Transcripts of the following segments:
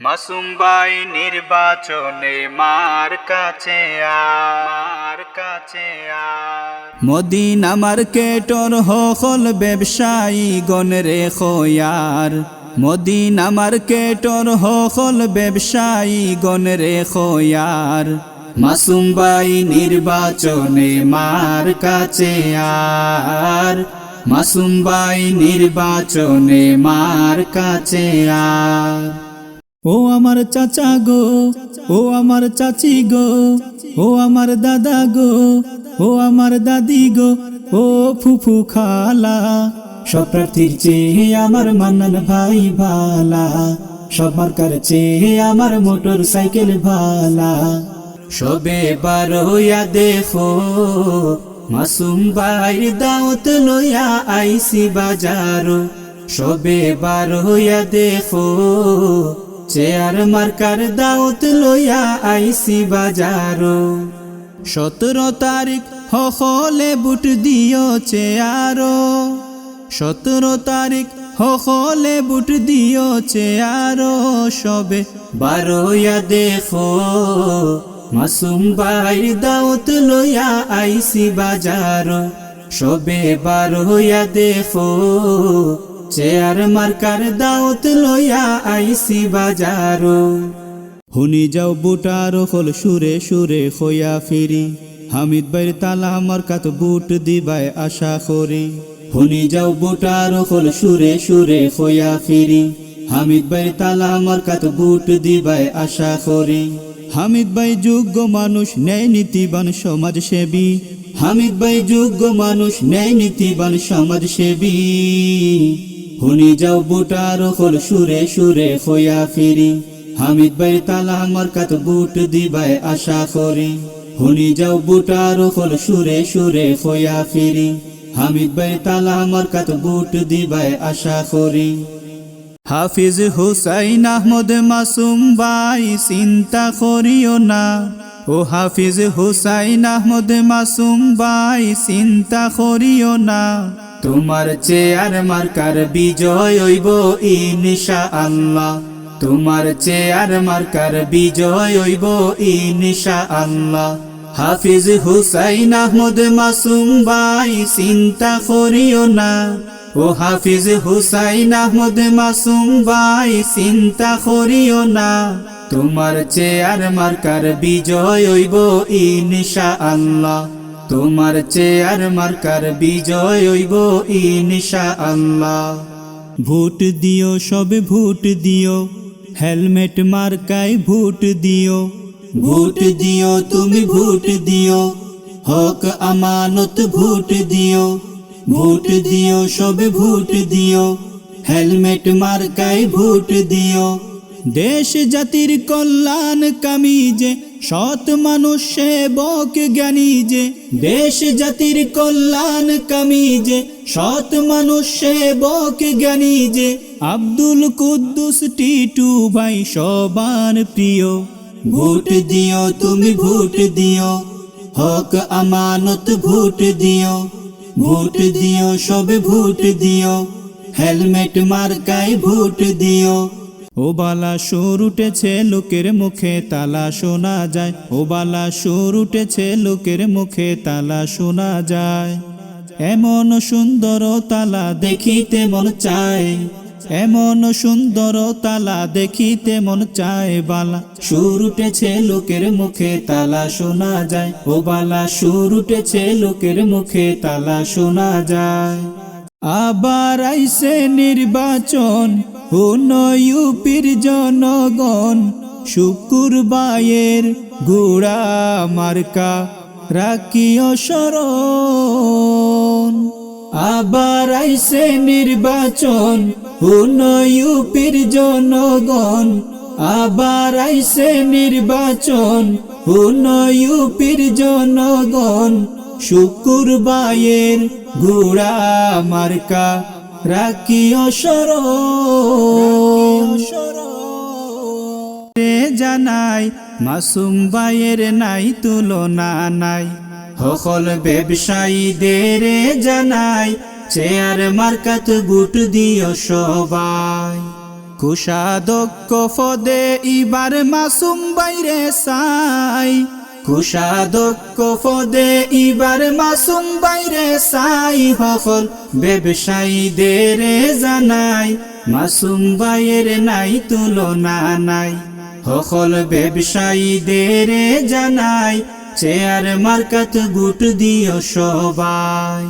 মাসুমবাই নির্বাচনে মার কাছে আর কাছে আর। মদিনা মার্কেটর হল ব্যবসায়ী গণ রে খয়ার। মদিনা মার্কেটর হল ব্যবসায়ী গণ রে খয়ার। মাসুমবাই নির্বাচনে মার কাছে আর। মাসুমবাই নির্বাচনে মার কাছে আর। ও আমার চাচা গো, ও আমার চাচি গো, ও আমার দাদা গো, ও আমার দাদি গো, ও ফুফু খালা। সব প্রার্থীর চেয়ে আমার মান্নান ভাই ভালা সব মার্কার চেয়ে আমার মোটর সাইকেল ভালা সবে বার দেখো, মাসুম বাইর দাওত লইয়া আইসি বাজারো। সবে বার দেখো চেয়ার মার্কার দাওত লইয়া আইসি বাজারো সতেরো তারিখ হলে বুট দিও চেয়ারো সতেরো তারিখ হলে বুট দিও চেয়ারো সবে বারোয়া দেখো। মাসুম বাইর দাওত লইয়া আইসি বাজারো। সবে বারোয়া দেখো। চেয়ার মার্কার দাওত লইয়া আইসি বাজারো হুনি যাও বুটার হল সুরে সুরে হইয়া ফিরি। হামিদ বাইর তালা আমার কাত বুট দিবাই আশা করি। হুনি যাও বুটার হল সুরে সুরে হইয়া ফিরি। হামিদ বাইর তালা আমার কাত বুট দিবাই আশা করি। হামিদ ভাই যোগ্য মানুষ, ন্যায় নীতিবান সমাজ সেবী। হামিদ ভাই যোগ্য মানুষ, ন্যায় নীতিবান সমাজ সেবী। হুনি যাও বুটার হল সুরে সুরে হইয়া ফিরি। হামিদ ভাই তালা আমার কাত বুট দিবাই আশা করি। হুনি যাও বুটার হল সুরে সুরে হইয়া ফিরি। হামিদ ভাই তালা আমার কাত বুট দিবাই আশা করি। হাফিজ হুসাইন আহমদ মাসুম ভাই, চিন্তা করিও না। ও হাফিজ হুসাইন আহমদ মাসুম ভাই, চিন্তা করিও না। তোমার চেয়ার মার্কার বিজয় হইব ইনশা আল্লাহ তোমার চেয়ার মার্কার বিজয় হইব ইনশা আল্লাহ হাফিজ হুসাইন আহমদ মাসুম ভাই, চিন্তা করিও না। ও হাফিজ হুসাইন আহমদ মাসুম ভাই, চিন্তা করিও না। তোমার চেয়ার মার্কার বিজয় হইব ইনশা আল্লাহ তোমার চেয়ার মার্কার বিজয় হইব ইনশা আল্লাহ ভোট দিও, সবে ভোট দিও, হেলমেট মার্কায় ভোট দিও। ভোট দিও, তুমি ভোট দিও, হক, আমানত ভোট দিও। ভোট দিও, সবে ভোট দিও, হেলমেট মার্কায় ভোট দিও। দেশ জাতির কল্যাণ কামি যে সৎ মানুষ সেবক জ্ঞানী যে, দেশ জাতির কল্যাণ কামি যে, সৎ মানুষ সেবক জ্ঞানী যে, আব্দুল কুদ্দুস টিটু ভাই সবার প্রিয়। ভোট দিও তুমি ভোট দিও, হক আমানত ভোট দিও ভোট দিও সবে ভোট দিও, হেলমেট মার্কায় ভোট দিও। ও বালা সুর উঠেছে লোকের মুখে, তালা শোনা যায়। ও বালা সুর উঠেছে লোকের মুখে, তালা শোনা যায়। এমন সুন্দর তালা দেখিতে মন চায়। এমন সুন্দর তালা দেখিতে মন চায় বালা। সুর উঠেছে লোকের মুখে, তালা শোনা যায়। ও বালা সুর উঠেছে লোকের মুখে, তালা শোনা যায়। আবার আইসে নির্বাচন। ইউপির জনগণ, শুকুর বায়ের গুড়া মার্কা রাখিও স্মরণ আবার আইসে নির্বাচন ইউপির জনগণ, আবার আইসে নির্বাচন ইউপির জনগণ, শুকুর বায়ের গুড়া মার্কা রাখিও রে জানাই মাসুম বাইয়ের নাই তুলনা নাই। সকল ব্যবসায়ীদের জানাই চেয়ার মার্কাত বুট দিও সবাই। কুষাদক্ষ ফদে ইবার মাসুম বাইরে সাই কুষাদক্ষ ফদে ইবার মাসুম বাইরে সাই হকল ব্যবসায়ীদের জানাই, মাসুম বাইয়ের নাই তুলনা নাই। সকল ব্যবসায়ীদের জানাই, চেয়ার মার্কাত গুট দিও সবাই।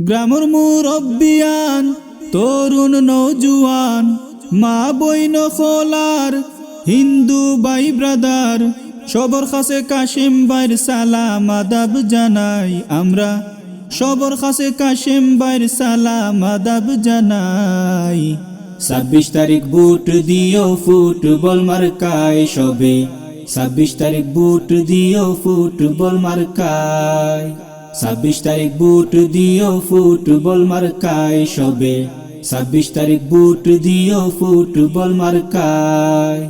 গ্রামর মুরব্বিয়ান, তরুণ নৌজুয়ান, মা বইন খোলার হিন্দু বাই ব্রাদার সবর কাছে কাশিম বাইর সালাম আদাব জানাই আমরা। সবর কাছে কাশিম বাইর সালাম আদাব জানাই। ছাব্বিশ তারিখ বুট দিও ফুটবল মার্কায় সবে। ছাব্বিশ তারিখ বুট দিও ফুটবল মার্কায়। ছাব্বিশ তারিখ বুট দিও ফুটবল মার্কায় সবে। ছাব্বিশ তারিখ বুট দিও ফুটবল মার্কায়।